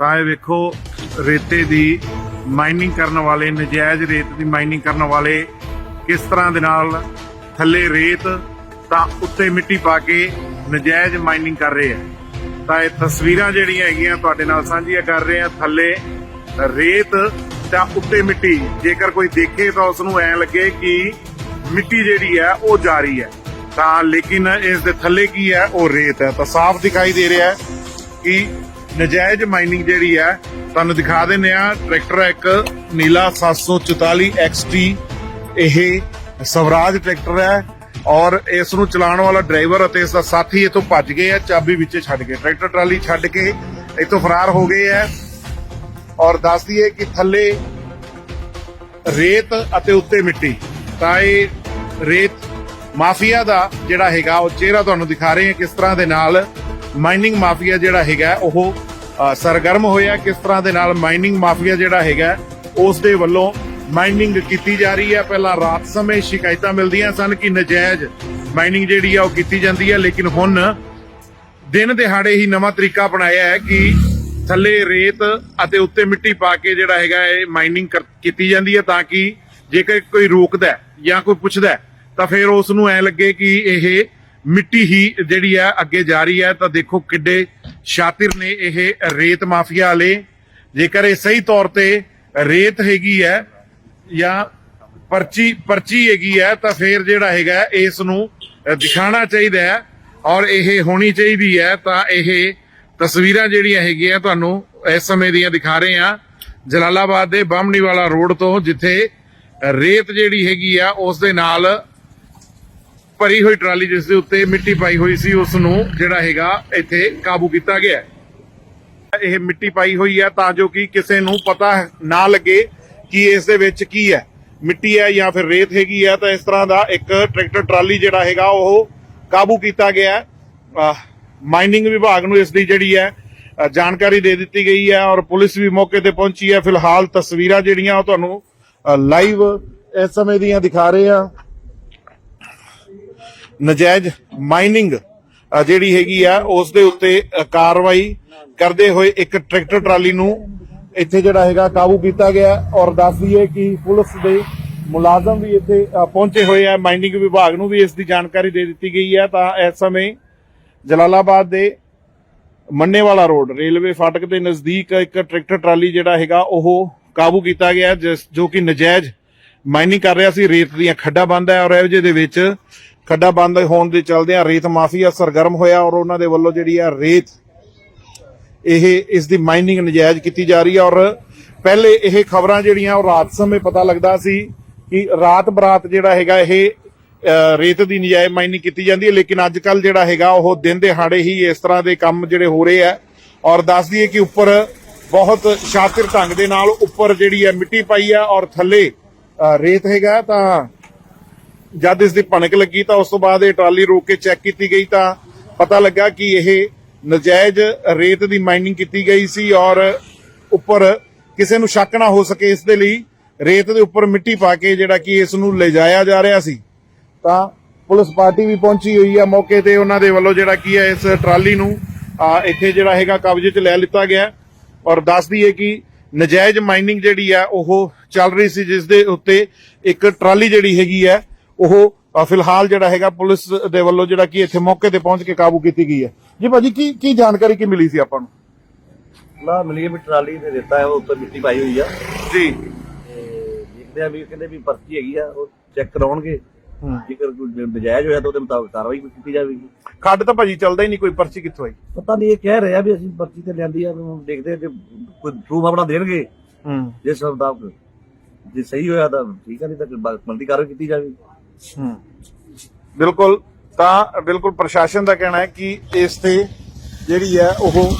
ਤਾਂ ਇਹ ਵੇਖੋ, ਰੇਤੇ ਦੀ ਮਾਈਨਿੰਗ ਕਰਨ ਵਾਲੇ, ਨਜਾਇਜ਼ ਰੇਤ ਦੀ ਮਾਈਨਿੰਗ ਕਰਨ ਵਾਲੇ ਕਿਸ ਤਰ੍ਹਾਂ ਦੇ ਨਾਲ ਥੱਲੇ ਰੇਤ ਤਾਂ ਉੱਤੇ ਮਿੱਟੀ ਪਾ ਕੇ ਨਜਾਇਜ਼ ਮਾਈਨਿੰਗ ਕਰ ਰਹੇ ਆ। ਤਾਂ ਇਹ ਤਸਵੀਰਾਂ ਜਿਹੜੀਆਂ ਹੈਗੀਆਂ ਤੁਹਾਡੇ ਨਾਲ ਸਾਂਝੀਆਂ ਕਰ ਰਹੇ ਆ, ਥੱਲੇ ਰੇਤ ਤਾਂ ਉੱਤੇ ਮਿੱਟੀ। ਜੇਕਰ ਕੋਈ ਦੇਖੇ ਤਾਂ ਉਸ ਨੂੰ ਐ ਲੱਗੇ ਕਿ ਮਿੱਟੀ ਜਿਹੜੀ ਹੈ, ਉਹ ਜਾ ਰਹੀ ਹੈ। ਤਾਂ ਲੇਕਿਨ ਇਸ ਦੇ ਥੱਲੇ ਕੀ ਹੈ, ਉਹ ਰੇਤ ਹੈ। ਤਾਂ ਸਾਫ਼ ਦਿਖਾਈ ਦੇ ਰਿਹਾ ਹੈ ਕਿ ਨਜਾਇਜ਼ ਮਾਈਨਿੰਗ ਜਿਹੜੀ ਹੈ, ਤੁਹਾਨੂੰ ਦਿਖਾ ਦਿੰਨੇ ਆ ਟਰੈਕਟਰ ਹੈ ਇੱਕ, ਨੀਲਾ 744 XT ਇਹ ਸਵਰਾਜ ਟਰੈਕਟਰ ਹੈ ਔਰ ਇਸ ਨੂੰ ਚਲਾਉਣ ਵਾਲਾ ਡਰਾਈਵਰ ਅਤੇ ਇਸ ਦਾ ਸਾਥੀ ਇਥੋਂ ਭੱਜ ਗਏ ਆ, ਚਾਬੀ ਵਿੱਚ ਛੱਡ ਕੇ ਟਰੈਕਟਰ ਟਰਾਲੀ ਛੱਡ ਕੇ ਇਥੋਂ ਫਰਾਰ ਹੋ ਗਏ ਆ ਔਰ ਦੱਸ ਦਈਏ ਕਿ ਥੱਲੇ ਰੇਤ ਅਤੇ ਉੱਤੇ ਮਿੱਟੀ, ਤਾਂ ਇਹ ਰੇਤ ਮਾਫੀਆ ਦਾ ਜਿਹੜਾ ਹੈਗਾ, ਉਹ ਚਿਹਰਾ ਤੁਹਾਨੂੰ ਦਿਖਾ ਰਹੇ ਹਾਂ ਕਿਸ ਤਰ੍ਹਾਂ ਦੇ ਨਾਲ ਮਾਈਨਿੰਗ ਮਾਫੀਆ ਜਿਹੜਾ ਹੈਗਾ, ਉਹ ਸਰਗਰਮ ਹੋਇਆ। ਕਿਸ ਤਰ੍ਹਾਂ ਦੇ ਨਾਲ ਮਾਈਨਿੰਗ ਮਾਫੀਆ ਜਿਹੜਾ ਹੈਗਾ, ਉਸ ਦੇ ਵੱਲੋਂ ਮਾਈਨਿੰਗ ਕੀਤੀ ਜਾ ਰਹੀ ਹੈ। ਪਹਿਲਾਂ ਰਾਤ ਸਮੇਂ ਸ਼ਿਕਾਇਤਾਂ ਮਿਲਦੀਆਂ ਸਨ ਕਿ ਨਜਾਇਜ਼ ਮਾਈਨਿੰਗ ਜਿਹੜੀ ਆ, ਉਹ ਕੀਤੀ ਜਾਂਦੀ ਹੈ। ਲੇਕਿਨ ਹੁਣ ਦਿਨ ਦਿਹਾੜੇ ਹੀ ਨਵਾਂ ਤਰੀਕਾ ਬਣਾਇਆ ਹੈ ਕਿ ਥੱਲੇ ਰੇਤ ਅਤੇ ਉੱਤੇ ਮਿੱਟੀ ਪਾ ਕੇ ਜਿਹੜਾ ਹੈਗਾ, ਇਹ ਮਾਈਨਿੰਗ ਕੀਤੀ ਜਾਂਦੀ ਹੈ ਤਾਂ ਕਿ ਜੇਕਰ ਕੋਈ ਰੋਕਦਾ ਜਾਂ ਕੋਈ ਪੁੱਛਦਾ ਤਾਂ ਫਿਰ ਉਸ ਨੂੰ ਐ ਲੱਗੇ ਕਿ ਇਹ ਮਿੱਟੀ ਹੀ ਜਿਹੜੀ ਹੈ ਅੱਗੇ ਜਾ ਰਹੀ ਹੈ ਤਾਂ ਦੇਖੋ ਕਿੱਡੇ ਸ਼ਾਤਿਰ ਨੇ ਇਹ ਰੇਤ ਮਾਫੀਆ ਵਾਲੇ। ਜੇਕਰ ਇਹ ਸਹੀ ਤੌਰ ਤੇ ਰੇਤ ਹੈਗੀ ਹੈ ਜਾਂ ਪਰਚੀ ਪਰਚੀ ਹੈਗੀ ਹੈ ਤਾਂ ਫੇਰ ਜਿਹੜਾ ਹੈਗਾ ਇਸ ਨੂੰ ਦਿਖਾਣਾ ਚਾਹੀਦਾ ਹੈ ਔਰ ਇਹ ਹੋਣੀ ਚਾਹੀਦੀ ਹੈ। ਤਾਂ ਇਹ ਤਸਵੀਰਾਂ ਜਿਹੜੀਆਂ ਹੈਗੀਆਂ ਤੁਹਾਨੂੰ ਇਸ ਸਮੇਂ ਦੀਆਂ ਦਿਖਾ ਰਹੇ ਹਾਂ। ਜਲਾਲਾਬਾਦ ਦੇ ਬਾਹਮਣੀ ਵਾਲਾ ਰੋਡ ਤੋਂ ਜਿੱਥੇ ਰੇਤ ਜਿਹੜੀ ਹੈਗੀ ਆ, ਉਸ ਦੇ ਨਾਲ ਭਰੀ ਹੋਈ ਟਰਾਲੀ ਜਿਸ ਦੇ ਉੱਤੇ ਮਿੱਟੀ ਪਾਈ ਹੋਈ ਸੀ, ਉਸ ਨੂੰ ਜਿਹੜਾ ਹੈਗਾ ਇੱਥੇ ਕਾਬੂ ਕੀਤਾ ਗਿਆ ਇਹ ਮਿੱਟੀ ਪਾਈ ਹੋਈ ਹੈ ਤਾਂ ਜੋ ਕਿ ਕਿਸੇ ਨੂੰ ਪਤਾ ਨਾ ਲੱਗੇ ਕਿ ਇਸ ਦੇ ਵਿੱਚ ਕੀ ਹੈ। ਮਿੱਟੀ ਹੈ ਜਾਂ ਫਿਰ ਰੇਤ ਹੈਗੀ ਹੈ ਤਾਂ ਇਸ ਤਰ੍ਹਾਂ ਦਾ ਇੱਕ ਟਰੈਕਟਰ ਟਰਾਲੀ ਜਿਹੜਾ ਹੈਗਾ ਉਹ ਕਾਬੂ ਕੀਤਾ ਗਿਆ ਹੈ। ਮਾਈਨਿੰਗ ਵਿਭਾਗ ਨੂੰ ਇਸ ਦੀ ਜਿਹੜੀ ਹੈ ਜਾਣਕਾਰੀ ਦੇ ਦਿੱਤੀ ਗਈ ਹੈ ਔਰ ਪੁਲਿਸ ਵੀ ਮੌਕੇ ਤੇ ਪਹੁੰਚੀ ਹੈ। ਫਿਲਹਾਲ ਤਸਵੀਰਾਂ ਜਿਹੜੀਆਂ ਉਹ ਤੁਹਾਨੂੰ ਲਾਈਵ ਇਸ ਸਮੇਂ ਦੀਆਂ ਦਿਖਾ ਰਹੇ ਆ ਨਜਾਇਜ਼ ਮਾਈਨਿੰਗ ਜਿਹੜੀ ਹੈਗੀ ਆ, ਉਸ ਦੇ ਉੱਤੇ ਕਾਰਵਾਈ ਕਰਦੇ ਹੋਏ ਇੱਕ ਟਰੈਕਟਰ ਟਰਾਲੀ ਨੂੰ ਇੱਥੇ ਜਿਹੜਾ ਹੈਗਾ ਕਾਬੂ ਕੀਤਾ ਗਿਆ ਔਰ ਦੱਸ ਦਈਏ ਕਿ ਪੁਲਿਸ ਦੇ ਮੁਲਾਜ਼ਮ ਵੀ ਇੱਥੇ ਪਹੁੰਚੇ ਹੋਏ ਆ। ਮਾਈਨਿੰਗ ਵਿਭਾਗ ਨੂੰ ਵੀ ਇਸ ਦੀ ਜਾਣਕਾਰੀ ਦੇ ਦਿੱਤੀ ਗਈ ਹੈ ਤਾਂ ਇਸ ਸਮੇਂ ਜਲਾਲਾਬਾਦ ਦੇ ਮੰਨੇਵਾਲਾ ਰੋਡ, ਰੇਲਵੇ ਫਾਟਕ ਦੇ ਨਜ਼ਦੀਕ ਇੱਕ ਟਰੈਕਟਰ ਟਰਾਲੀ ਜਿਹੜਾ ਹੈਗਾ, ਉਹ ਕਾਬੂ ਕੀਤਾ ਗਿਆ, ਜਿਸ, ਜੋ ਕਿ ਨਜਾਇਜ਼ ਮਾਈਨਿੰਗ ਕਰ ਰਿਹਾ ਸੀ। ਰੇਤ ਦੀਆਂ ਖੱਡਾਂ ਬੰਦ ਹੈ ਔਰ ਇਹੋ ਜਿਹੇ ਦੇ ਵਿੱਚ ਖੱਡਾਂ ਬੰਦ ਹੋਣ ਦੇ ਚਲਦਿਆਂ ਰੇਤ ਮਾਫੀਆ ਸਰਗਰਮ ਹੋਇਆ ਔਰ ਉਹਨਾਂ ਦੇ ਵੱਲੋਂ ਜਿਹੜੀ ਆ ਰੇਤ, ਇਹ ਇਸ ਦੀ ਮਾਈਨਿੰਗ ਨਜਾਇਜ਼ ਕੀਤੀ ਜਾ ਰਹੀ ਹੈ ਔਰ ਪਹਿਲੇ ਇਹ ਖਬਰਾਂ ਜਿਹੜੀਆਂ ਉਹ ਰਾਤ ਸਮੇਂ ਪਤਾ ਲੱਗਦਾ ਸੀ ਕਿ ਰਾਤ ਬਰਾਤ ਜਿਹੜਾ ਹੈਗਾ ਇਹ ਰੇਤ ਦੀ ਨਜਾਇਜ਼ ਮਾਈਨਿੰਗ ਕੀਤੀ ਜਾਂਦੀ ਹੈ, ਲੇਕਿਨ ਅੱਜ ਕੱਲ ਜਿਹੜਾ ਹੈਗਾ ਉਹ ਦਿਨ ਦਿਹਾੜੇ ਹੀ ਇਸ ਤਰ੍ਹਾਂ ਦੇ ਕੰਮ ਜਿਹੜੇ ਹੋ ਰਹੇ ਆ ਔਰ ਦੱਸ ਦਈਏ ਕਿ ਉੱਪਰ ਬਹੁਤ ਸ਼ਾਤਿਰ ਢੰਗ ਦੇ ਨਾਲ ਉੱਪਰ ਜਿਹੜੀ ਹੈ ਮਿੱਟੀ ਪਾਈ ਆ ਔਰ ਥੱਲੇ ਰੇਤ ਹੈਗਾ ਤਾਂ ਜਦ ਇਸ ਦੀ ਭਣਕ ਲੱਗੀ ਤਾਂ ਉਸ ਤੋਂ ਬਾਅਦ ਇਹ ਟਰਾਲੀ ਰੋਕ ਕੇ ਚੈੱਕ ਕੀਤੀ ਗਈ ਤਾਂ ਪਤਾ ਲੱਗਾ ਕਿ ਇਹ ਨਜਾਇਜ਼ ਰੇਤ ਦੀ ਮਾਈਨਿੰਗ ਕੀਤੀ ਗਈ ਸੀ ਔਰ ਉੱਪਰ ਕਿਸੇ ਨੂੰ ਸ਼ੱਕ ਨਾ ਹੋ ਸਕੇ ਇਸ ਦੇ ਲਈ ਰੇਤ ਦੇ ਉੱਪਰ ਮਿੱਟੀ ਪਾ ਕੇ ਜਿਹੜਾ ਕਿ ਇਸ ਨੂੰ ਲਿਜਾਇਆ ਜਾ ਰਿਹਾ ਸੀ। ਤਾਂ ਪੁਲਿਸ ਪਾਰਟੀ ਵੀ ਪਹੁੰਚੀ ਹੋਈ ਹੈ ਮੌਕੇ ਤੇ ਉਹਨਾਂ ਦੇ ਵੱਲੋਂ ਜਿਹੜਾ ਕੀ ਹੈ ਇਸ ਟਰਾਲੀ ਨੂੰ ਇੱਥੇ ਜਿਹੜਾ ਹੈਗਾ ਕਬਜ਼ੇ 'ਚ ਲੈ ਲਿੱਤਾ ਗਿਆ। ਔਰ ਦੱਸਦੀ ਹੈ ਕਿ ਨਜਾਇਜ਼ ਮਾਈਨਿੰਗ ਜਿਹੜੀ ਹੈ ਉਹ ਚੱਲ ਰਹੀ ਸੀ ਜਿਸ ਦੇ ਉੱਤੇ ਇੱਕ ਟਰਾਲੀ ਜਿਹੜੀ ਹੈਗੀ ਹੈ ਉਹ ਫਿਲਹਾਲ ਜਿਹੜਾ ਹੈਗਾ ਪੁਲਿਸ ਦੇ ਵੱਲੋਂ ਜਿਹੜਾ ਕਿ ਇੱਥੇ ਮੌਕੇ ਤੇ ਪਹੁੰਚ ਕੇ ਕਾਬੂ ਕੀਤੀ ਗਈ ਹੈ। ਜੀ ਭਾਜੀ ਕੀ ਕੀ ਜਾਣਕਾਰੀ ਕੀ ਮਿਲੀ ਸੀ ਆਪਾਂ ਨੂੰ? ਨਾ ਮਿਲੀ ਵੀ ਟਰਾਲੀ ਤੇ ਦਿੱਤਾ ਹੈ ਉਹ ਉੱਪਰ ਮਿੱਟੀ ਪਾਈ ਹੋਈ ਆ। ਜੀ। ਦੇਖਦੇ ਆ ਵੀ ਕਹਿੰਦੇ ਵੀ ਪਰਚੀ ਹੈਗੀ ਆ ਉਹ ਚੈੱਕ ਕਰਾਉਣਗੇ। ਜੇਕਰ ਕੋਈ ਨਜਾਇਜ਼ ਹੋਇਆ ਤਾਂ ਉਹਦੇ ਮੁਤਾਬਕ ਕਾਰਵਾਈ ਕੀਤੀ ਜਾਵੇਗੀ। ਖੱਡ ਤਾਂ ਭਾਜੀ ਚੱਲਦਾ ਹੀ ਨਹੀਂ ਕੋਈ ਪਰਚੀ ਕਿੱਥੋਂ ਆਈ? ਪਤਾ ਨਹੀਂ ਇਹ ਕਹਿ ਰਹੇ ਵੀ ਅਸੀਂ ਪਰਚੀ ਤੇ ਲਿਆਂਦੀ ਆ ਦੇਖਦੇ ਆ ਜੇ ਕੋਈ ਪ੍ਰੂਫ ਆਪਣਾ ਦੇਣਗੇ। ਹੂੰ। ਜਿਸ ਮੁਤਾਬਕ ਜੇ ਸਹੀ ਹੋਇਆ ਤਾਂ ਠੀਕ ਆ ਨਹੀਂ ਤਾਂ ਬੰਦੀ ਕਾਰਵਾਈ ਕੀਤੀ ਜਾਵੇਗੀ। ਬਿਲਕੁਲ ਤਾਂ ਬਿਲਕੁਲ ਪ੍ਰਸ਼ਾਸਨ ਦਾ ਕਹਿਣਾ ਹੈ ਕਿ ਇਸ ਤੇ ਜਿਹੜੀ ਹੈ ਉਹ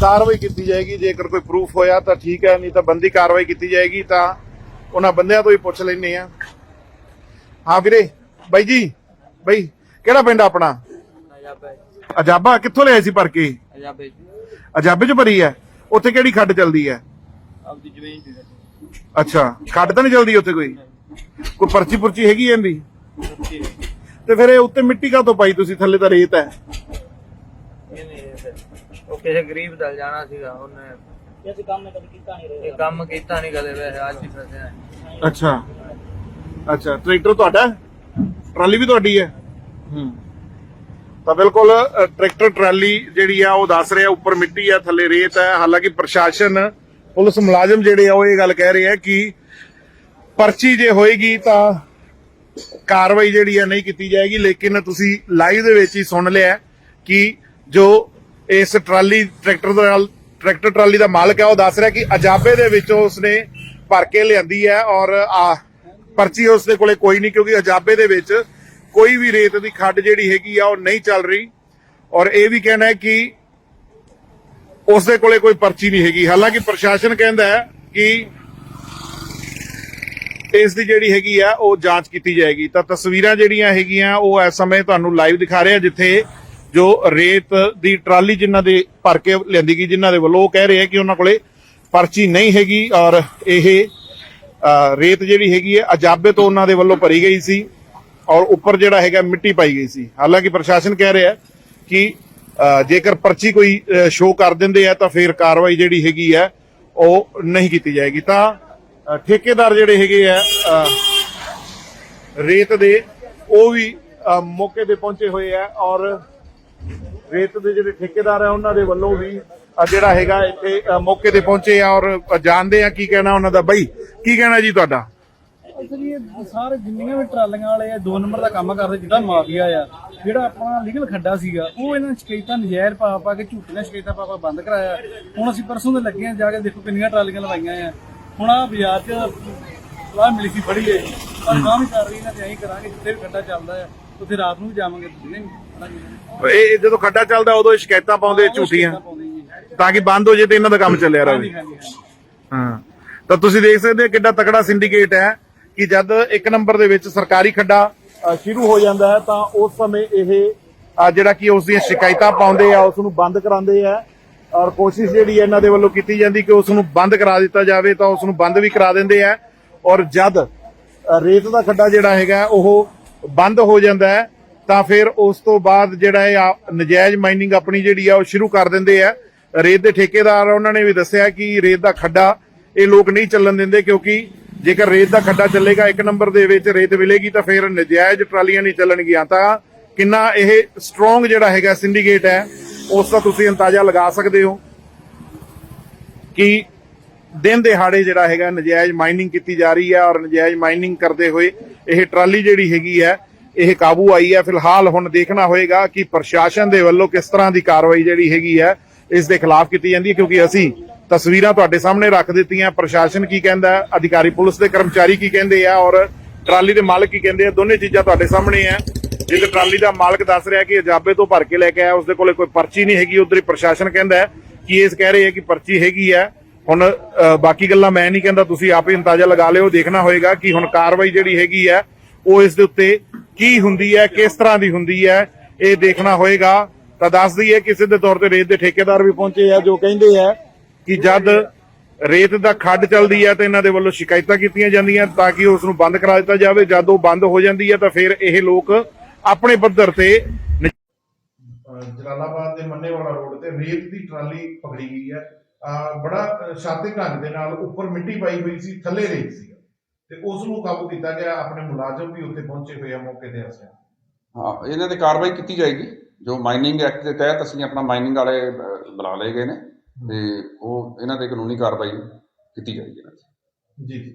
ਕਾਰਵਾਈ ਕੀਤੀ ਜਾਏਗੀ। ਜੇਕਰ ਕੋਈ ਪ੍ਰੂਫ ਹੋਇਆ ਤਾਂ ਠੀਕ ਹੈ ਨਹੀਂ ਤਾਂ ਬੰਦੀ ਕਾਰਵਾਈ ਕੀਤੀ ਜਾਏਗੀ ਤਾਂ ਉਹਨਾਂ ਬੰਦਿਆਂ ਤੋਂ ਹੀ ਪੁੱਛ ਲੈਣੇ ਆ ਹਾਂ ਵੀਰੇ ਬਾਈ ਜੀ ਬਾਈ ਕਿਹੜਾ ਪਿੰਡ ਆਪਣਾ? ਅਜਾਬਾ ਕਿੱਥੋਂ ਲਿਆਏ ਸੀ ਭਰ ਕੇ? ਅਜਾਬੇ ਅਜਾਬੇ ਚ ਭਰੀ ਹੈ? ਉੱਥੇ ਕਿਹੜੀ ਖੱਡ ਚੱਲਦੀ ਹੈ? ਆਪਦੀ ਜ਼ਮੀਨ ਦੀ। ਅੱਛਾ ਖੱਡ ਤਾਂ ਨਹੀਂ ਚੱਲਦੀ ਉੱਥੇ ਕੋਈ? ਕੋਈ ਪਰਚੀ ਪੁਰਚੀ ਹੈਗੀ ਇਹਦੀ? ਤੇ ਫਿਰ ਇਹ ਉੱਤੇ ਮਿੱਟੀ ਕਾਹਤੋਂ ਪਾਈ ਤੁਸੀਂ? ਥੱਲੇ ਤਾਂ ਰੇਤ ਹੈ। ਇਹਨੇ ਉਹ ਕਿਸੇ ਗਰੀਬ ਦਲ ਜਾਣਾ ਸੀਗਾ ਉਹਨੇ ਇਹ ਕੰਮ ਮੈਂ ਕਦੇ ਕੀਤਾ ਨਹੀਂ ਇਹ ਕੰਮ ਕੀਤਾ ਨਹੀਂ ਕਦੇ ਵੈਸੇ ਅੱਜ ਹੀ ਫਸਿਆ। ਅੱਛਾ। ਅੱਛਾ ਟਰੈਕਟਰ ਤੁਹਾਡਾ ਹੈ? ਟਰਾਲੀ ਵੀ ਤੁਹਾਡੀ ਹੈ? ਹੂੰ। ਤਾਂ ਬਿਲਕੁਲ ਅ, ਟਰੈਕਟਰ ਟਰਾਲੀ ਜਿਹੜੀ ਆ ਉਹ ਦੱਸ ਰਿਹਾ ਉੱਪਰ ਮਿੱਟੀ ਆ ਥੱਲੇ ਰੇਤ ਹੈ। ਹਾਲਾਂਕਿ ਪ੍ਰਸ਼ਾਸਨ ਪੁਲਿਸ ਮੁਲਾਜ਼ਮ ਜਿਹੜੇ ਆ ਉਹ ਇਹ ਗੱਲ ਕਹਿ ਰਹੇ ਆ ਕਿ ਪਰਚੀ ਜੇ ਹੋਏਗੀ ਤਾਂ ਕਾਰਵਾਈ ਜਿਹੜੀ ਆ ਨਹੀਂ ਕੀਤੀ ਜਾਏਗੀ, ਲੇਕਿਨ ਤੁਸੀਂ ਲਾਈਵ ਦੇ ਵਿੱਚ ਹੀ ਸੁਣ ਲਿਆ ਕਿ ਜੋ ਇਸ ਟਰਾਲੀ, ਟਰੈਕਟਰ ਦੇ ਨਾਲ ਟਰੈਕਟਰ ਟਰਾਲੀ ਦਾ ਮਾਲਕ ਹੈ, ਉਹ ਦੱਸ ਰਿਹਾ ਕਿ ਅਜਾਬੇ ਦੇ ਵਿੱਚੋਂ ਉਸਨੇ ਭਰ ਕੇ ਲਿਆਂਦੀ ਹੈ ਔਰ ਆ ਪਰਚੀ ਉਸਦੇ ਕੋਲੇ ਕੋਈ ਨਹੀਂ, ਕਿਉਂਕਿ ਅਜਾਬੇ ਦੇ ਵਿੱਚ ਕੋਈ ਵੀ ਰੇਤ ਦੀ ਖੱਡ ਜਿਹੜੀ ਹੈਗੀ ਆ, ਉਹ ਨਹੀਂ ਚੱਲ ਰਹੀ। ਔਰ ਇਹ ਵੀ ਕਹਿਣਾ ਹੈ ਕਿ ਉਸਦੇ ਕੋਲੇ ਕੋਈ ਪਰਚੀ ਨਹੀਂ ਹੈਗੀ। ਹਾਲਾਂਕਿ ਪ੍ਰਸ਼ਾਸਨ ਕਹਿੰਦਾ ਹੈ ਕਿ ਇਸ ਦੀ ਜਿਹੜੀ ਹੈਗੀ ਆ, ਉਹ ਜਾਂਚ ਕੀਤੀ ਜਾਏਗੀ। ਤਾਂ ਤਸਵੀਰਾਂ ਜਿਹੜੀਆਂ ਹੈਗੀਆਂ, ਉਹ ਇਸ ਸਮੇਂ ਤੁਹਾਨੂੰ ਲਾਈਵ ਦਿਖਾ ਰਹੇ ਆ, ਜਿੱਥੇ ਜੋ ਰੇਤ ਦੀ ਟਰਾਲੀ ਜਿਨ੍ਹਾਂ ਦੇ ਭਰ ਕੇ ਲਿਆਂਦੀ ਗਈ, ਜਿਨ੍ਹਾਂ ਦੇ ਵੱਲੋਂ ਉਹ ਕਹਿ ਰਹੇ ਆ ਕਿ ਉਹਨਾਂ ਕੋਲੇ ਪਰਚੀ ਨਹੀਂ ਹੈਗੀ, ਔਰ ਇਹ ਰੇਤ ਜਿਹੜੀ ਹੈਗੀ ਹੈ ਅਜਾਬੇ ਤੋਂ ਉਹਨਾਂ ਦੇ ਵੱਲੋਂ ਭਰੀ ਗਈ ਸੀ, ਔਰ ਉੱਪਰ ਜਿਹੜਾ ਹੈਗਾ, ਮਿੱਟੀ ਪਾਈ ਗਈ ਸੀ। ਹਾਲਾਂਕਿ ਪ੍ਰਸ਼ਾਸਨ ਕਹਿ ਰਿਹਾ ਕਿ ਜੇਕਰ ਪਰਚੀ ਕੋਈ ਸ਼ੋਅ ਕਰ ਦਿੰਦੇ ਆ, ਤਾਂ ਫਿਰ ਕਾਰਵਾਈ ਜਿਹੜੀ ਹੈਗੀ ਹੈ ਉਹ ਨਹੀਂ ਕੀਤੀ ਜਾਏਗੀ। ਤਾਂ ਠੇਕੇਦਾਰ ਜਿਹੜੇ ਹੈਗੇ ਆ ਰੇਤ ਦੇ, ਉਹ ਵੀ ਮੌਕੇ ਤੇ ਪਹੁੰਚੇ ਹੋਏ ਆ ਔਰ ਰੇਤ ਦੇ ਜਿਹੜੇ ਠੇਕੇਦਾਰ ਆ, ਉਹਨਾਂ ਦੇ ਵੱਲੋਂ ਵੀ ਜਿਹੜਾ ਹੈਗਾ ਇੱਥੇ ਮੌਕੇ ਤੇ ਪਹੁੰਚੇ ਆ ਔਰ ਜਾਣਦੇ ਆ ਕੀ ਕਹਿਣਾ ਉਹਨਾਂ ਦਾ। ਬਈ, ਕੀ ਕਹਿਣਾ ਜੀ ਤੁਹਾਡਾ? ਸਾਰੇ ਜਿੰਨੀਆਂ ਵੀ ਟਰਾਲੀਆਂ ਵਾਲੇ ਆ, ਦੋ ਨੰਬਰ ਦਾ ਕੰਮ ਕਰਦੇ ਜਿਹੜਾ ਮਾਫੀਆ ਆ, ਜਿਹੜਾ ਆਪਣਾ ਲੀਗਲ ਖੱਡਾ ਸੀਗਾ, ਉਹ ਇਹਨਾਂ ਸ਼ਿਕਾਇਤਾਂ ਨਜ਼ਾਇਰ ਪਾ ਪਾ ਕੇ ਝੂਠੀਆਂ ਸ਼ਿਕਾਇਤਾਂ ਪਾ ਪਾ ਬੰਦ ਕਰਾਇਆ। ਹੁਣ ਅਸੀਂ ਪਰਸੋਂ ਦੇ ਲੱਗੇ ਆ, ਜਾ ਕੇ ਦੇਖੋ ਕਿੰਨੀਆਂ ਟਰਾਲੀਆਂ ਲਵਾਈਆਂ ਆ। ਹੁਣ ਆ ਬਾਜ਼ਾਰ 'ਚ ਸਲਾਹ ਮਿਲੀ ਸੀ ਫੜੀ ਹੈ ਪਰ ਕੰਮ ਹੀ ਕਰ ਰਹੀ ਨਾ ਤੇ ਐਂ ਕਰਾਂਗੇ ਜਿੱਥੇ ਵੀ ਖੱਡਾ ਚੱਲਦਾ ਆ ਉੱਥੇ ਰਾਤ ਨੂੰ ਵੀ ਜਾਵਾਂਗੇ ਤੁਸੀਂ ਨਹੀਂ। ਇਹ ਜਦੋਂ ਖੱਡਾ ਚੱਲਦਾ ਉਦੋਂ ਇਹ ਸ਼ਿਕਾਇਤਾਂ ਪਾਉਂਦੇ ਝੂਠੀਆਂ। ਤਾਂ ਕਿ ਬੰਦ ਹੋ ਜੇ ਤੇ ਇਹਨਾਂ ਦਾ ਕੰਮ ਚੱਲਿਆ ਰਹੇ। ਹਾਂ। ਤਾਂ ਤੁਸੀਂ ਦੇਖ ਸਕਦੇ ਹੋ ਕਿੱਡਾ ਤਕੜਾ ਸਿੰਡੀਕੇਟ ਹੈ ਕਿ ਜਦ ਇੱਕ ਨੰਬਰ ਦੇ ਵਿੱਚ ਸਰਕਾਰੀ ਖੱਡਾ ਸ਼ੁਰੂ ਹੋ ਜਾਂਦਾ ਹੈ ਤਾਂ ਉਸ ਸਮੇਂ ਇਹ ਜਿਹੜਾ ਕਿ ਉਸ ਦੀਆਂ ਸ਼ਿਕਾਇਤਾਂ ਪਾਉਂਦੇ ਆ ਉਸ ਨੂੰ ਬੰਦ ਕਰਾਉਂਦੇ ਆ। ਔਰ ਕੋਸ਼ਿਸ਼ ਜਿਹੜੀ ਹੈ ਇਹਨਾਂ ਦੇ ਵੱਲੋਂ ਕੀਤੀ ਜਾਂਦੀ ਕਿ ਉਸ ਨੂੰ ਬੰਦ ਕਰਾ ਦਿੱਤਾ ਜਾਵੇ ਤਾਂ ਉਸ ਨੂੰ ਬੰਦ ਵੀ ਕਰਾ ਦਿੰਦੇ ਆ। ਔਰ ਜਦ ਰੇਤ ਦਾ ਖੱਡਾ ਜਿਹੜਾ ਹੈਗਾ, ਉਹ ਬੰਦ ਹੋ ਜਾਂਦਾ ਹੈ, ਤਾਂ ਫਿਰ ਉਸ ਤੋਂ ਬਾਅਦ ਜਿਹੜਾ ਇਹ ਨਜਾਇਜ਼ ਮਾਈਨਿੰਗ ਆਪਣੀ ਜਿਹੜੀ ਆ, ਉਹ ਸ਼ੁਰੂ ਕਰ ਦਿੰਦੇ ਆ। ਰੇਤ ਦੇ ਠੇਕੇਦਾਰ ਉਹਨਾਂ ਨੇ ਵੀ ਦੱਸਿਆ ਕਿ ਰੇਤ ਦਾ ਖੱਡਾ ਇਹ ਲੋਕ ਨਹੀਂ ਚੱਲਣ ਦਿੰਦੇ ਕਿਉਂਕਿ ਜੇਕਰ ਰੇਤ ਦਾ ਖੱਡਾ ਚੱਲੇਗਾ ਇੱਕ ਨੰਬਰ ਦੇ ਵਿੱਚ ਰੇਤ ਮਿਲੇਗੀ ਤਾਂ ਫਿਰ ਨਜਾਇਜ਼ ਟਰਾਲੀਆਂ ਨਹੀਂ ਚੱਲਣਗੀਆਂ। ਤਾਂ ਕਿੰਨਾ ਇਹ ਸਟਰੋਂਗ ਜਿਹੜਾ ਹੈਗਾ ਸਿੰਡੀਕੇਟ ਹੈ ਉਸ ਦਾ ਤੁਸੀਂ ਅੰਦਾਜ਼ਾ ਲਗਾ ਸਕਦੇ ਹੋ ਕਿ ਦਿਨ ਦਿਹਾੜੇ ਜਿਹੜਾ ਹੈਗਾ ਨਜਾਇਜ਼ ਮਾਈਨਿੰਗ ਕੀਤੀ ਜਾ ਰਹੀ ਹੈ ਔਰ ਨਜਾਇਜ਼ ਮਾਈਨਿੰਗ ਕਰਦੇ ਹੋਏ ਇਹ ਟਰਾਲੀ ਜਿਹੜੀ ਹੈਗੀ ਹੈ, ਇਹ ਕਾਬੂ ਆਈ ਹੈ। ਫਿਲਹਾਲ ਹੁਣ ਦੇਖਣਾ ਹੋਏਗਾ ਕਿ ਪ੍ਰਸ਼ਾਸਨ ਦੇ ਵੱਲੋਂ ਕਿਸ ਤਰ੍ਹਾਂ ਦੀ ਕਾਰਵਾਈ ਜਿਹੜੀ ਹੈਗੀ ਹੈ, ਇਸ ਦੇ ਖਿਲਾਫ ਕੀਤੀ ਜਾਂਦੀ ਹੈ, ਕਿਉਂਕਿ ਅਸੀਂ ਤਸਵੀਰਾਂ ਤੁਹਾਡੇ ਸਾਹਮਣੇ ਰੱਖ ਦਿੱਤੀਆਂ। ਪ੍ਰਸ਼ਾਸਨ ਕੀ ਕਹਿੰਦਾ ਅਧਿਕਾਰੀ ਪੁਲਿਸ ਦੇ ਕਰਮਚਾਰੀ ਕੀ ਕਹਿੰਦੇ ਆ? ਔਰ ਟਰਾਲੀ ਦੇ ਮਾਲਕ ਕੀ ਕਹਿੰਦੇ ਆ? ਦੋਨੇ ਚੀਜ਼ਾਂ ਤੁਹਾਡੇ ਸਾਹਮਣੇ ਆ। ਜਿੱਥੇ ਟਰਾਲੀ ਦਾ ਮਾਲਕ ਦੱਸ ਰਿਹਾ ਕਿ ਅਜਾਬੇ ਤੋਂ ਭਰ ਕੇ ਲੈ ਕੇ ਆਇਆ, ਉਸਦੇ ਕੋਲੇ ਕੋਈ ਪਰਚੀ ਨਹੀਂ ਹੈਗੀ, ਉਧਰ ਹੀ ਪ੍ਰਸ਼ਾਸਨ ਕਹਿੰਦਾ ਹੈ ਕਿ ਇਸ ਕਹਿ ਰਹੇ ਹੈ ਕਿ ਪਰਚੀ ਹੈਗੀ ਹੈ। ਹੁਣ ਬਾਕੀ ਗੱਲਾਂ ਮੈਂ ਨਹੀਂ ਕਹਿੰਦਾ, ਤੁਸੀਂ ਆਪੇ ਅੰਦਾਜ਼ਾ ਲਗਾ ਲਿਓ, ਦੇਖਣਾ ਹੋਏਗਾ ਕਿ ਹੁਣ ਕਾਰਵਾਈ ਜਿਹੜੀ ਹੈਗੀ ਹੈ, ਉਹ ਇਸ ਦੇ ਉੱਤੇ ਕੀ ਹੁੰਦੀ ਹੈ, ਕਿਸ ਤਰ੍ਹਾਂ ਦੀ ਹੁੰਦੀ ਹੈ, ਇਹ ਦੇਖਣਾ ਹੋਏਗਾ। ਤਾਂ ਦੱਸ ਦਈਏ ਕਿਸੇ ਦੇ ਤੌਰ ਤੇ ਰੇਤ ਦੇ ਠੇਕੇਦਾਰ ਵੀ ਪਹੁੰਚੇ ਆ, ਜੋ ਕਹਿੰਦੇ ਆ ਕਿ ਜਦ ਰੇਤ ਦਾ ਖੱਡ ਚੱਲਦੀ ਹੈ, ਤਾਂ ਇਹਨਾਂ ਦੇ ਵੱਲੋਂ ਸ਼ਿਕਾਇਤਾਂ ਕੀਤੀਆਂ ਜਾਂਦੀਆਂ ਤਾਂ ਕਿ ਉਸ ਨੂੰ ਬੰਦ ਕਰਾ ਦਿੱਤਾ ਜਾਵੇ। ਜਦ ਉਹ ਬੰਦ ਹੋ ਜਾਂਦੀ ਹੈ, ਤਾਂ ਫਿਰ ਇਹ ਲੋਕ ਆਪਣੇ ਪੱਧਰ ਤੇ ਜਲਾਲਾਬਾਦ ਦੇ ਮੰਨੇਵਾਲਾ ਰੋਡ ਤੇ ਰੇਤ ਦੀ ਟਰਾਲੀ ਪਕੜੀ ਗਈ ਹੈ। ਬੜਾ ਸ਼ਾਤਿਰ ਢੰਗ ਦੇ ਨਾਲ ਉੱਪਰ ਮਿੱਟੀ ਪਾਈ ਹੋਈ ਸੀ ਥੱਲੇ ਰੇਤ ਸੀ। ਤੇ ਉਸ ਨੂੰ ਕਾਬੂ ਕੀਤਾ ਗਿਆ ਆਪਣੇ ਮੁਲਾਜ਼ਮ ਵੀ ਉੱਥੇ ਪਹੁੰਚੇ ਹੋਏ ਆ ਮੌਕੇ ਤੇ ਹਸਿਆ ਹਾਂ ਇਹਨਾਂ ਤੇ ਕਾਰਵਾਈ ਕੀਤੀ ਜਾਏਗੀ। ਜੋ ਮਾਈਨਿੰਗ ਐਕਟ ਦੇ ਤਹਿਤ ਅਸੀਂ ਆਪਣਾ ਮਾਈਨਿੰਗ ਵਾਲੇ ਬੁਲਾ ਲਏ ਗਏ ਨੇ। ਤੇ ਉਹ ਇਹਨਾਂ ਤੇ ਕਾਨੂੰਨੀ ਕਾਰਵਾਈ ਕੀਤੀ ਜਾਏਗੀ ਜੀ ਯੂ